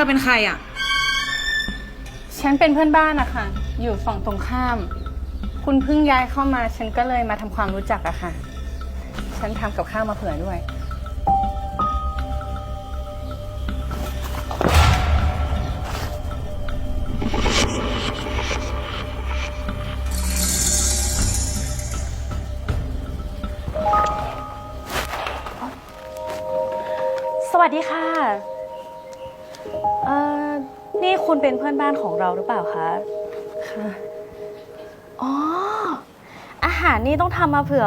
อเป็นใครอะ ฉันเป็นเพื่อนบ้านอะค่ะ อยู่ฝั่งตรงข้าม คุณเพิ่งย้ายเข้ามา ฉันก็เลยมาทำความรู้จักอะค่ะ ฉันทำกับข้าวมาเผื่อด้วย สวัสดีค่ะ เอ่อ นี่คุณเป็นเพื่อนบ้านของเราหรือเปล่าคะ ค่ะ อ๋อ อาหารนี่ต้องทำมาเผื่อ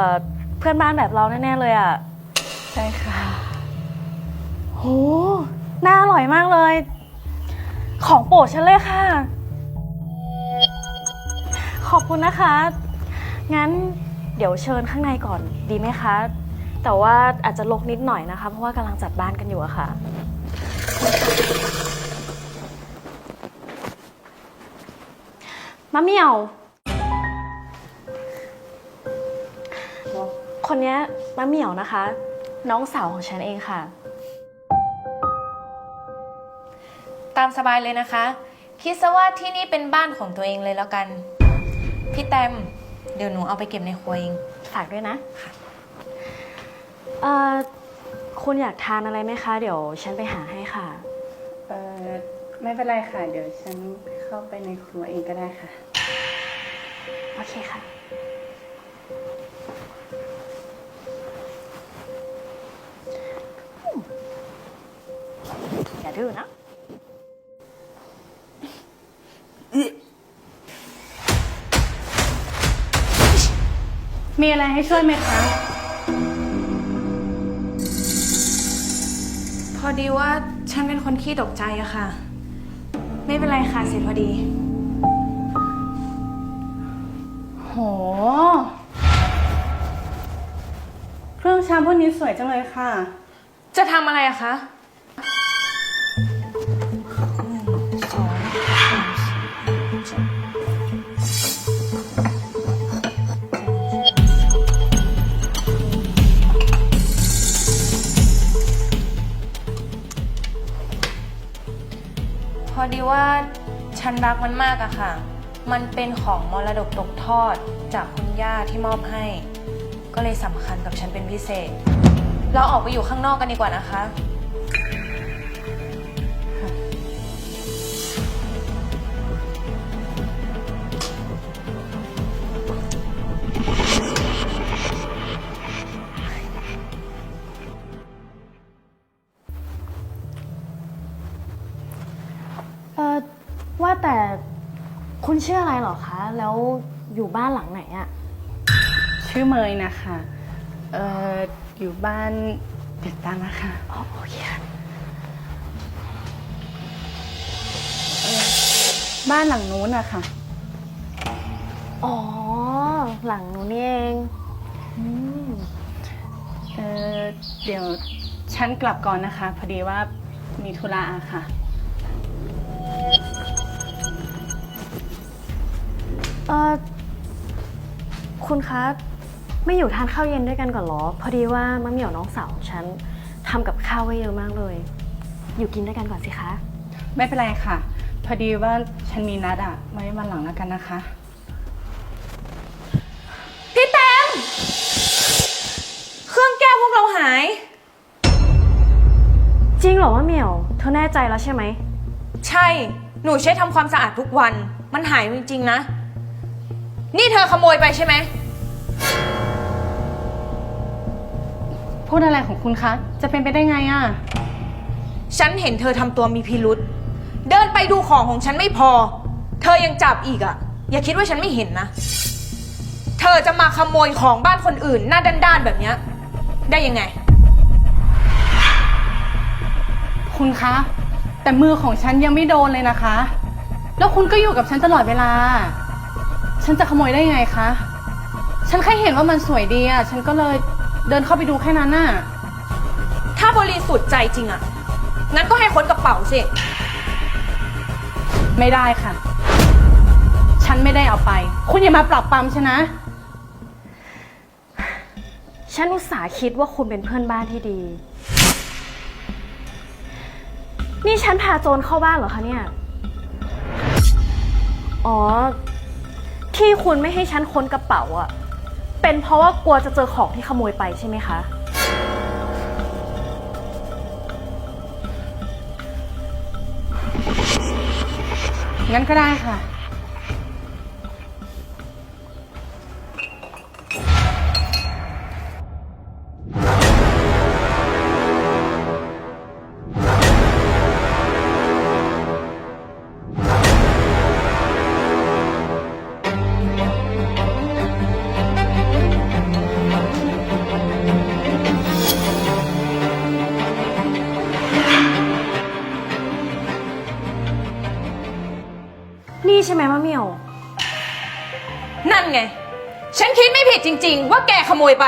เพื่อนบ้านแบบเราแน่ๆเลยอะ่ะ ใช่ค่ะ โห น่าอร่อยมากเลย ของโปรดฉันเลยค่ะ ขอบคุณนะคะ งั้นเดี๋ยวเชิญข้างในก่อนดีไหมคะ แต่ว่าอาจจะลกนิดหน่อยนะคะ เพราะว่ากำลังจัดบ้านกันอยู่อะค่ะ มะเหมี่ยว คนเนี้ยมะเหมี่ยวนะคะ น้องสาวของฉันเองค่ะ ตามสบายเลยนะคะ คิดซะว่าที่นี่เป็นบ้านของตัวเองเลยแล้วกัน พี่แตม เดี๋ยวหนูเอาไปเก็บในครัวเอง ฝากด้วยนะเอ่อคุณอยากทานอะไรไหมคะ เดี๋ยวฉันไปหาให้ค่ะเออ ไม่เป็นไรค่ะ เดี๋ยวฉันเข้าไปในครัวเองก็ได้ค่ะ โอเคค่ะ อย่าดื้อนะ มีอะไรให้ช่วยไหมคะ พอดีว่าฉันเป็นคนขี้ตกใจอะค่ะ ไม่เป็นไรค่ะ เสร็จพอดี โห เครื่องชามพวกนี้สวยจังเลยค่ะ จะทำอะไรอะคะ พอดีว่าฉันรักมันมากอะค่ะ มันเป็นของมรดกตกทอดจากคุณย่าที่มอบให้ ก็เลยสำคัญกับฉันเป็นพิเศษ เราออกไปอยู่ข้างนอกกันดีกว่านะคะ ว่าแต่คุณชื่ออะไรเหรอคะ แล้วอยู่บ้านหลังไหนอะชื่อเมยนะคะ เอ่อ อยู่บ้านเด็กตามมาค่ะอ๋อโอเคค่ะบ้านหลังนู้นนะคะ อ๋อ หลังนู้นนี่เองอืมเอ่อ เดี๋ยวฉันกลับก่อนนะคะ พอดีว่ามีธุระอะค่ะ เอ่อคุณคะไม่อยู่ทานข้าวเย็นด้วยกันก่อนเหรอ พอดีว่ามะเหมี่ยวน้องสาวของฉันทำกับข้าวไว้เยอะมากเลย อยู่กินด้วยกันก่อนสิคะ ไม่เป็นไรค่ะ พอดีว่าฉันมีนัดอะไว้วันหลังแล้วกันนะคะ พี่แตมเครื่องแก้วพวกเราหาย จริงเหรอมะเหมี่ยว เธอแน่ใจแล้วใช่ไหม ใช่ หนูใช้ทำความสะอาดทุกวัน มันหายจริงๆนะ นี่เธอขโมยไปใช่ไหม พูดอะไรของคุณคะ จะเป็นไปได้ไงอะฉันเห็นเธอทำตัวมีพิรุษ เดินไปดูของของฉันไม่พอ เธอยังจับอีกอะ่ะอย่าคิดว่าฉันไม่เห็นนะ เธอจะมาขโมยของบ้านคนอื่น หน้าด้านๆแบบเนี้ยได้ยังไง คุณคะ แต่มือของฉันยังไม่โดนเลยนะคะ แล้วคุณก็อยู่กับฉันตลอดเวลา ฉันจะขโมยได้ยังไงคะ ฉันแค่เห็นว่ามันสวยดีอะฉันก็เลยเดินเข้าไปดูแค่นั้นน่ะ ถ้าบริสุทธิ์ใจจริงอะ่ะงั้นก็ให้ค้นกระเป๋าสิ ไม่ได้ค่ะ ฉันไม่ได้เอาไป คุณอย่ามาปรับปรามฉันนะ ฉันอุตส่าห์คิดว่าคุณเป็นเพื่อนบ้านที่ดี นี่ฉันพาโจรเข้าบ้านเหรอคะเนี่ย อ๋อ ที่คุณไม่ให้ฉันค้นกระเป๋าอะเป็นเพราะว่ากลัวจะเจอของที่ขโมยไปใช่ไหมคะ งั้นก็ได้ค่ะ นี่ใช่ไหมมะเหมี่ยว นั่นไง ฉันคิดไม่ผิดจริง ๆ ว่าแกขโมยไป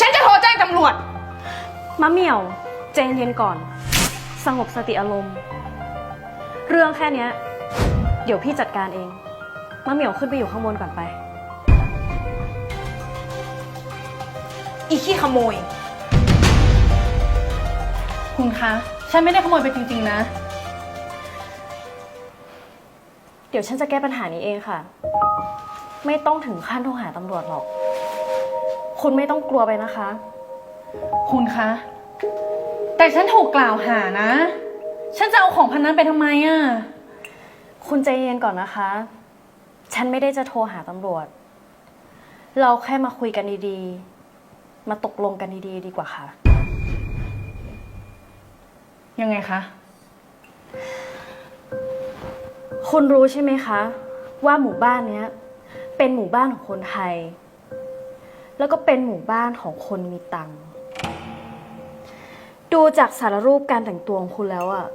ฉันจะโทรแจ้งตำรวจ มะเหมี่ยวใจเย็นๆก่อน สงบสติอารมณ์ เรื่องแค่เนี้ย เดี๋ยวพี่จัดการเอง มะเหมี่ยวขึ้นไปอยู่ข้างบนก่อนไป อีขี้ขโมย คุณคะ ฉันไม่ได้ขโมยไปจริง ๆ นะ ดี๋ยวฉันจะแก้ปัญหานี้เองค่ะ ไม่ต้องถึงขั้นโทรหาตำรวจหรอก คุณไม่ต้องกลัวไปนะคะ คุณคะ แต่ฉันถูกกล่าวหานะ ฉันจะเอาของพันนั้นไปทำไมอะคุณใจเย็นก่อนนะคะ ฉันไม่ได้จะโทรหาตำรวจ เราแค่มาคุยกันดีๆ มาตกลงกันดีๆ ดีกว่าค่ะ ยังไงคะ คุณรู้ใช่ไหมคะ ว่าหมู่บ้านเนี้ย เป็นหมู่บ้านของคนไทย แล้วก็เป็นหมู่บ้านของคนมีตังค์ดูจากสารรูปการแต่งตัวของคุณแล้วอะ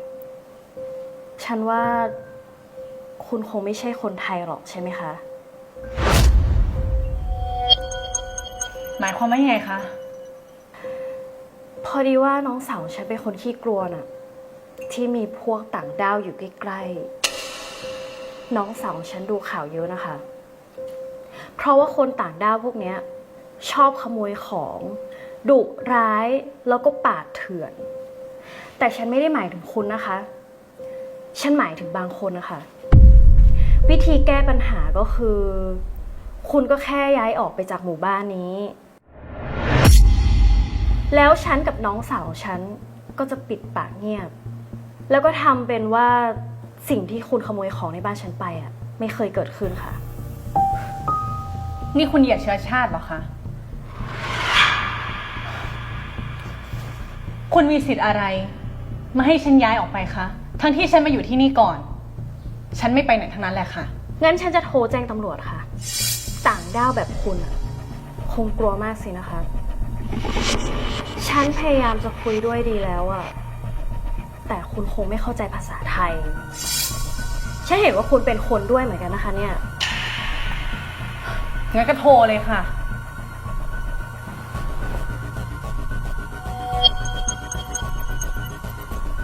ฉันว่าคุณคงไม่ใช่คนไทยหรอกใช่ไหมคะ หมายความว่ายังไงคะ พอดีว่าน้องสาวฉันเป็นคนขี้กลัวน่ะ ที่มีพวกต่างด้าวอยู่ใกล้ๆ น้องสาวฉันดูข่าวเยอะนะคะ เพราะว่าคนต่างด้าวพวกเนี้ย ชอบขโมยของดุร้ายแล้วก็ปาดเถื่อน แต่ฉันไม่ได้หมายถึงคุณนะคะ ฉันหมายถึงบางคนนะคะ วิธีแก้ปัญหาก็คือ คุณก็แค่ย้ายออกไปจากหมู่บ้านนี้ แล้วฉันกับน้องสาวฉันก็จะปิดปากเงียบ แล้วก็ทำเป็นว่า สิ่งที่คุณขโมยของในบ้านฉันไปอะ ไม่เคยเกิดขึ้นค่ะ นี่คุณเหยียดเชื้อชาติเหรอคะ คุณมีสิทธิ์อะไร มาให้ฉันย้ายออกไปคะ ทั้งที่ฉันมาอยู่ที่นี่ก่อน ฉันไม่ไปไหนทั้งนั้นแหละค่ะ งั้นฉันจะโทรแจ้งตำรวจค่ะ ต่างด้าวแบบคุณอะคงกลัวมากสินะคะ ฉันพยายามจะคุยด้วยดีแล้วอะแต่คุณคงไม่เข้าใจภาษาไทย ฉันเห็นว่าคุณเป็นคนด้วยเหมือนกันนะคะเนี่ย งั้นก็โทรเลยค่ะ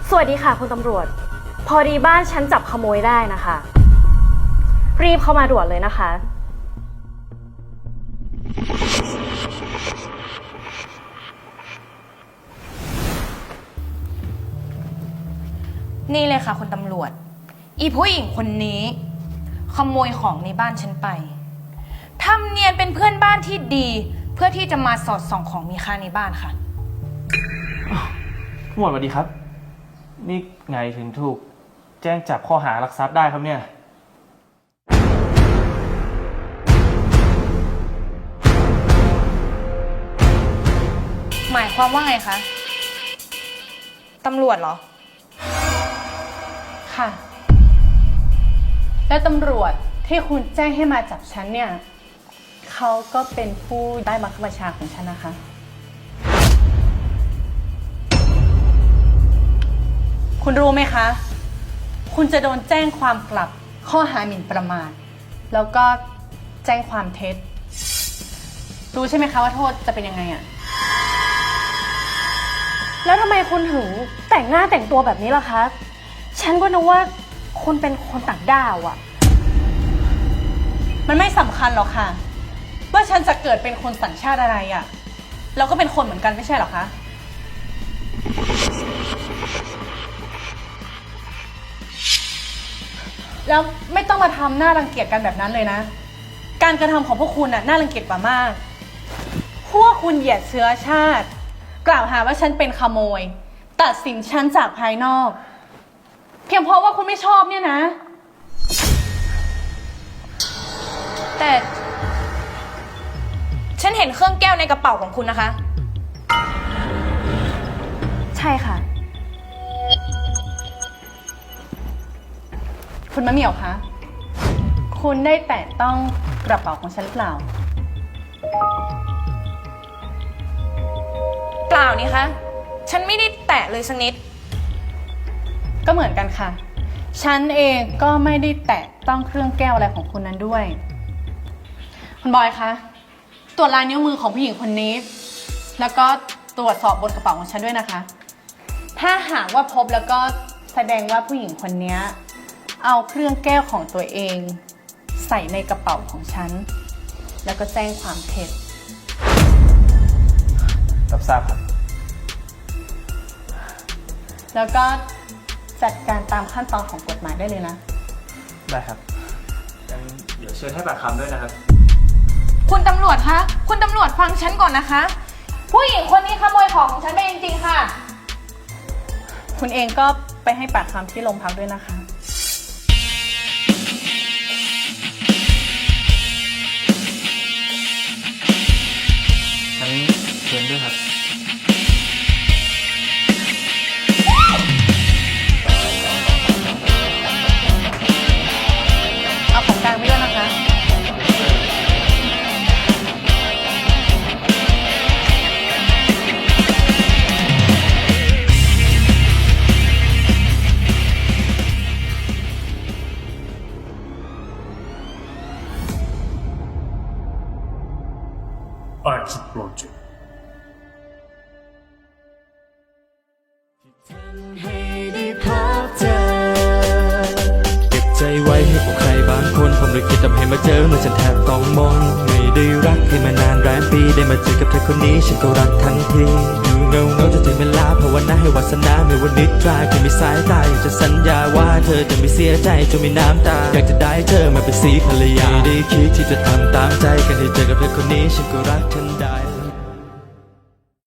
สวัสดีค่ะคุณตำรวจ พอดีบ้านฉันจับขโมยได้นะคะ รีบเข้ามาด่วนเลยนะคะ นี่เลยค่ะคุณตำรวจ อีผู้หญิงคนนี้ ขโมยของในบ้านฉันไปทำเนียนเป็นเพื่อนบ้านที่ดี เพื่อที่จะมาสอดส่องของมีค่าในบ้านค่ะหมวดสวัสดีครับ นี่ไงถึงถูก แจ้งจับข้อหารักทรัพย์ได้ครับเนี่ย หมายความว่าไงคะตำรวจเหรอ ค่ะ และตำรวจที่คุณแจ้งให้มาจับฉันเนี่ยเขาก็เป็นผู้ได้บังคับบัญชาของฉันนะคะ คุณรู้ไหมคะ คุณจะโดนแจ้งความกลับข้อหาหมิ่นประมาท แล้วก็แจ้งความเท็จ รู้ใช่ไหมคะว่าโทษจะเป็นยังไงอะแล้วทำไมคุณถึงแต่งหน้าแต่งตัวแบบนี้ล่ะคะ ฉันก็นึกว่า คุณเป็นคนต่างด้าวอะมันไม่สำคัญหรอกค่ะ ว่าฉันจะเกิดเป็นคนสัญชาติอะไรอะเราก็เป็นคนเหมือนกันไม่ใช่หรอคะ แล้วไม่ต้องมาทำหน้ารังเกียจกันแบบนั้นเลยนะ การกระทำของพวกคุณน่ะน่ารังเกียจกว่ามาก พวกคุณเหยียดเชื้อชาติ กล่าวหาว่าฉันเป็นขโมย ตัดสินฉันจากภายนอก เพียงเพราะว่าคุณไม่ชอบเนี่ยนะ แต่ ฉันเห็นเครื่องแก้วในกระเป๋าของคุณนะคะ ใช่ค่ะ คุณมะเหมี่ยวคะคุณได้แตะต้องกระเป๋าของฉันหรือเปล่า เปล่านี่คะ ฉันไม่ได้แตะเลยสักนิด ก็เหมือนกันค่ะ ฉันเองก็ไม่ได้แตะต้องเครื่องแก้วอะไรของคุณนั้นด้วย คุณบอยคะ ตรวจลายนิ้วมือของผู้หญิงคนนี้ แล้วก็ตรวจสอบบนกระเป๋าของฉันด้วยนะคะ ถ้าหากว่าพบแล้วก็แสดงว่าผู้หญิงคนนี้เอาเครื่องแก้วของตัวเอง ใส่ในกระเป๋าของฉัน แล้วก็แจ้งความเท็จ รับทราบครับ แล้วก็ จัดการตามขั้นตอนของกฎหมายได้เลยนะ ได้ครับงั้นเดี๋ยวเชิญให้ปากคำด้วยนะครับ คุณตำรวจคะ คุณตำรวจฟังฉันก่อนนะคะ ผู้หญิงคนนี้ขโมยของของฉันไปจริงๆค่ะ คุณเองก็ไปให้ปากคำที่โรงพักด้วยนะคะงั้นเชิญด้วยครับ ว้ให้กับใครบางคนผมเลยคิดทำให้มาเจอเมื่อฉันแทบต้องมองไม่ได้รักใครมานานแรมปีได้มาเจอกับเธอคนนี้ฉันก็รักทันทีอยู่เงาเงาจะถึงเวลาภาวนาให้วาสนาไม่วันนิดตรายแค่มีสายตาอยากจะสัญญาว่าเธอจะไม่เสียใจจนมีน้ำตา อยากจะได้เธอมาเป็นสีภรรยาไม่ได้คิดที่จะทำตามใจแค่ได้เจอกับเธอคนนี้ฉันก็รักทันได้